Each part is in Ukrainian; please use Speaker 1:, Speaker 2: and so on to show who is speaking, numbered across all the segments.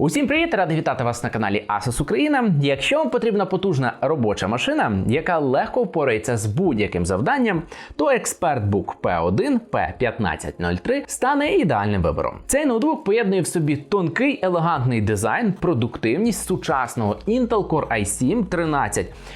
Speaker 1: Усім привіт! Радий вітати вас на каналі Asus Україна. Якщо вам потрібна потужна робоча машина, яка легко впорається з будь-яким завданням, то ExpertBook P1 P1503 стане ідеальним вибором. Цей ноутбук поєднує в собі тонкий елегантний дизайн, продуктивність сучасного Intel Core i7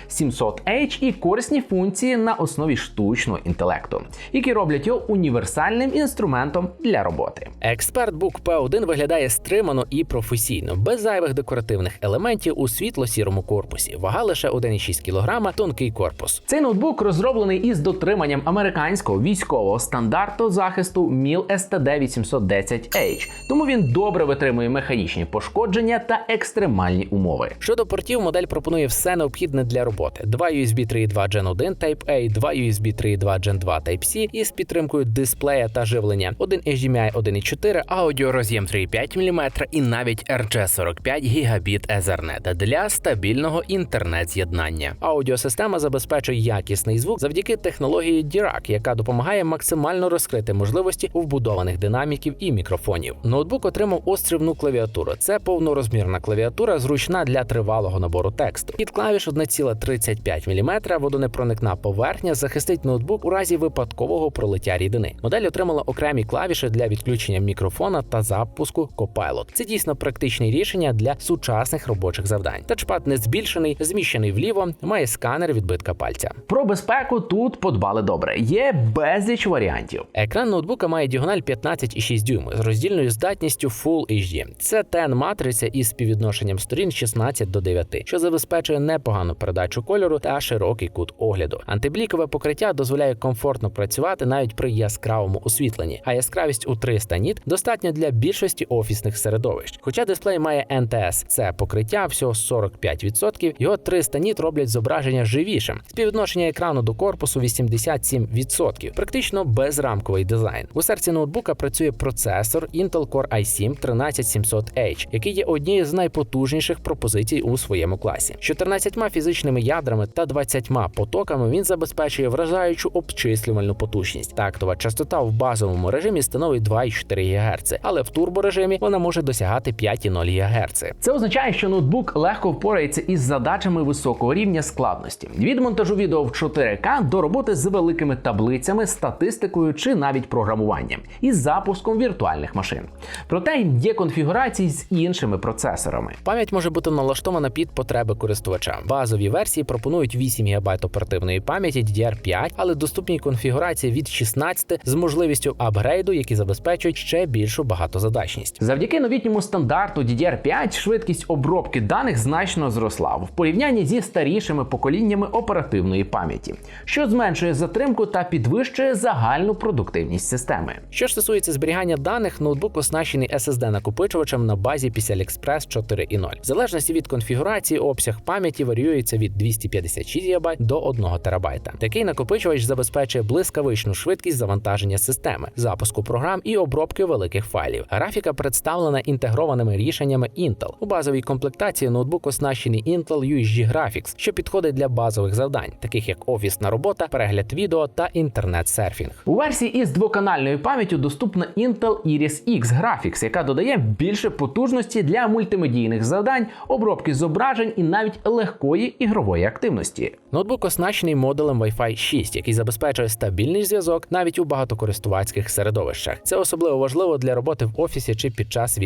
Speaker 1: 13700H і корисні функції на основі штучного інтелекту, які роблять його універсальним інструментом для роботи. ExpertBook P1 виглядає стримано і професійно, без зайвих декоративних елементів у світло-сірому корпусі. Вага лише 1,6 кг, тонкий корпус. Цей ноутбук розроблений із дотриманням американського військового стандарту захисту MIL STD 810H, тому він добре витримує механічні пошкодження та екстремальні умови. Щодо портів, модель пропонує все необхідне для роботи: два USB 3.2 Gen 1 Type-A, два USB 3.2 Gen 2 Type-C із підтримкою дисплея та живлення, один HDMI 1.4, аудіороз'єм 3,5 мм і навіть RJ45 гігабіт Ethernet для стабільного інтернет-з'єднання. Аудіосистема забезпечує якісний звук завдяки технології Dirac, яка допомагає максимально розкрити можливості вбудованих динаміків і мікрофонів. Ноутбук отримав острівну клавіатуру. Це повнорозмірна клавіатура, зручна для тривалого набору тексту. Під клавіш 1,35 мм водонепроникна поверхня захистить ноутбук у разі випадкового пролиття рідини. Модель отримала окремі клавіші для відключення мікрофона та запуску Copilot. Це дійсно практичне рішення для сучасних робочих завдань. Тачпад не збільшений, зміщений вліво, має сканер відбитка пальця. Про безпеку тут подбали добре. Є безліч варіантів. Екран ноутбука має діагональ 15,6 дюйму з роздільною здатністю Full HD. Це тен матриця із співвідношенням сторін 16 до 9, що забезпечує непогану передачу кольору та широкий кут огляду. Антиблікове покриття дозволяє комфортно працювати навіть при яскравому освітленні, а яскравість у 300 ніт достатньо для більшості офісних середовищ. Хоча дисплей має NTS, це покриття всього 45%, його 300 ніт роблять зображення живішим. Співвідношення екрану до корпусу 87%. Практично безрамковий дизайн. У серці ноутбука працює процесор Intel Core i7 13700H, який є однією з найпотужніших пропозицій у своєму класі. 14 фізичними ядрами та 20 потоками він забезпечує вражаючу обчислювальну потужність. Тактова частота в базовому режимі становить 2,4 ГГц, але в турборежимі вона може досягати 5,0 ГГц. Це означає, що ноутбук легко впорається із задачами високого рівня складності від монтажу відео в 4К до роботи з великими таблицями, статистикою чи навіть програмуванням із запуском віртуальних машин. Проте є конфігурації з іншими процесорами. Пам'ять може бути налаштована під потреби користувача. Базові версії пропонують 8 ГБ оперативної пам'яті DDR5, але доступні конфігурації від 16 з можливістю апгрейду, які забезпечують ще більшу багатозадачність. Завдяки новітньому стандарту DDR5 швидкість обробки даних значно зросла в порівнянні зі старішими поколіннями оперативної пам'яті, що зменшує затримку та підвищує загальну продуктивність системи. Що ж стосується зберігання даних, ноутбук оснащений SSD накопичувачем на базі PCI Express 4.0. В залежності від конфігурації, обсяг пам'яті варіюється від 256 ГБ до 1 ТБ. Такий накопичувач забезпечує блискавичну швидкість завантаження системи, запуску програм і обробки великих файлів. Графіка представлена інтегрованими рішеннями Intel. У базовій комплектації ноутбук оснащений Intel USG Graphics, що підходить для базових завдань, таких як офісна робота, перегляд відео та інтернет-серфінг. У версії із двоканальною пам'яттю доступна Intel Iris X Graphics, яка додає більше потужності для мультимедійних завдань, обробки зображень і навіть легкої ігрової активності. Ноутбук оснащений модулем Wi-Fi 6, який забезпечує стабільний зв'язок навіть у багатокористувацьких середовищах. Це особливо важливо для роботи в офісі чи під час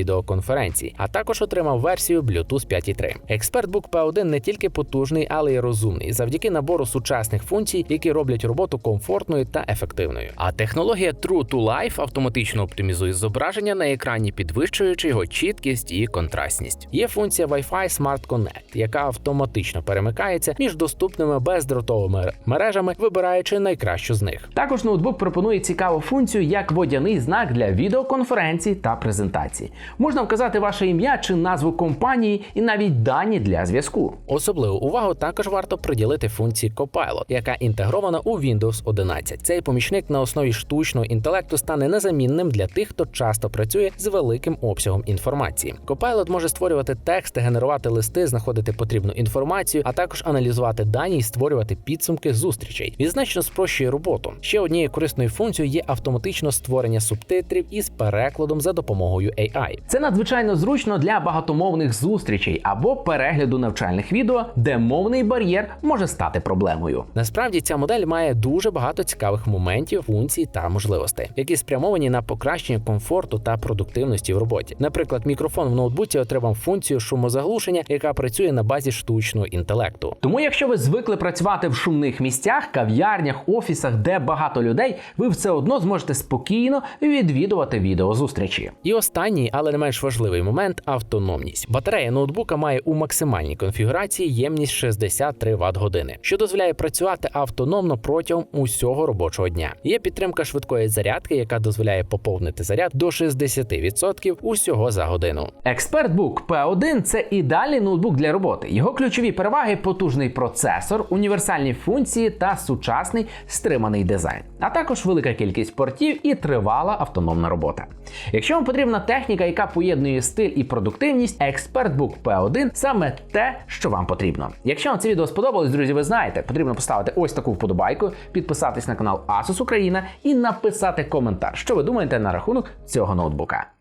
Speaker 1: відеоконференцій, а також отримав версію Bluetooth 5.3. ExpertBook P1 не тільки потужний, але й розумний, завдяки набору сучасних функцій, які роблять роботу комфортною та ефективною. А технологія True to Life автоматично оптимізує зображення на екрані, підвищуючи його чіткість і контрастність. Є функція Wi-Fi Smart Connect, яка автоматично перемикається між доступними бездротовими мережами, вибираючи найкращу з них. Також ноутбук пропонує цікаву функцію як водяний знак для відеоконференцій та презентацій. Можна вказати ваше ім'я чи назву компанії і навіть дані для зв'язку. Особливу увагу також варто приділити функції Copilot, яка інтегрована у Windows 11. Цей помічник на основі штучного інтелекту стане незамінним для тих, хто часто працює з великим обсягом інформації. Copilot може створювати тексти, генерувати листи, знаходити потрібну інформацію, а також аналізувати дані і створювати підсумки зустрічей. Він значно спрощує роботу. Ще однією корисною функцією є автоматично створення субтитрів із перекладом за допомогою AI. Це надзвичайно зручно зручно для багатомовних зустрічей або перегляду навчальних відео, де мовний бар'єр може стати проблемою.
Speaker 2: Насправді ця модель має дуже багато цікавих моментів, функцій та можливостей, які спрямовані на покращення комфорту та продуктивності в роботі. Наприклад, мікрофон в ноутбуці отримав функцію шумозаглушення, яка працює на базі штучного інтелекту.
Speaker 1: Тому, якщо ви звикли працювати в шумних місцях, кав'ярнях, офісах, де багато людей, ви все одно зможете спокійно відвідувати відеозустрічі.
Speaker 2: І останній, але не менш важливий момент автономність. Батарея ноутбука має у максимальній конфігурації ємність 63 Вт години, що дозволяє працювати автономно протягом усього робочого дня. Є підтримка швидкої зарядки, яка дозволяє поповнити заряд до 60% усього за годину.
Speaker 1: ExpertBook P1 це ідеальний ноутбук для роботи. Його ключові переваги потужний процесор, універсальні функції та сучасний стриманий дизайн, а також велика кількість портів і тривала автономна робота. Якщо вам потрібна техніка, яка поєднує стиль і продуктивність, ExpertBook P1 саме те, що вам потрібно. Якщо вам це відео сподобалось, друзі, ви знаєте, потрібно поставити ось таку вподобайку, підписатись на канал Asus Україна і написати коментар, що ви думаєте на рахунок цього ноутбука.